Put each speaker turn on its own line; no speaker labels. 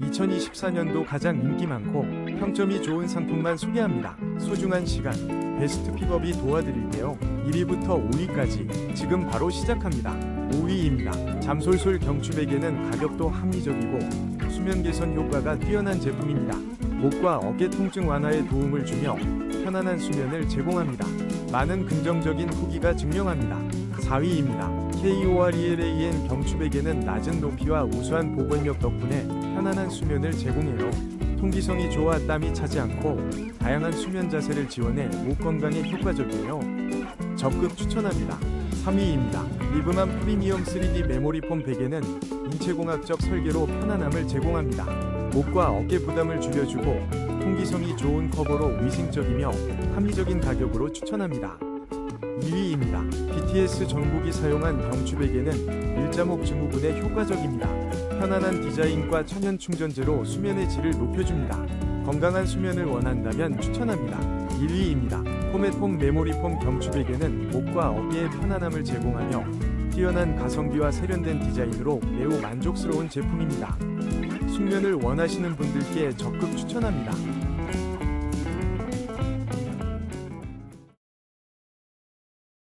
2024년도 가장 인기 많고 평점이 좋은 상품만 소개합니다. 소중한 시간, 베스트 픽업이 도와드릴게요. 1위부터 5위까지 지금 바로 시작합니다. 5위입니다. 잠솔솔 경추베개는 가격도 합리적이고 수면 개선 효과가 뛰어난 제품입니다. 목과 어깨 통증 완화에 도움을 주며 편안한 수면을 제공합니다. 많은 긍정적인 후기가 증명합니다. 4위입니다. KORELAN 경추베개는 낮은 높이와 우수한 보건력 덕분에 편안한 수면을 제공해요. 통기성이 좋아 땀이 차지 않고 다양한 수면 자세를 지원해 목 건강에 효과적이에요. 적극 추천합니다. 3위입니다. 리브만 프리미엄 3D 메모리 폼 베개는 인체공학적 설계로 편안함을 제공합니다. 목과 어깨 부담을 줄여주고 통기성이 좋은 커버로 위생적이며 합리적인 가격으로 추천합니다. 2위입니다. BTS 정국이 사용한 경추베개는 일자목 증후군에 효과적입니다. 편안한 디자인과 천연 충전재로 수면의 질을 높여줍니다. 건강한 수면을 원한다면 추천합니다. 1위입니다. 포맷폼 메모리폼 경추베개는 목과 어깨의 편안함을 제공하며 뛰어난 가성비와 세련된 디자인으로 매우 만족스러운 제품입니다. 숙면을 원하시는 분들께 적극 추천합니다.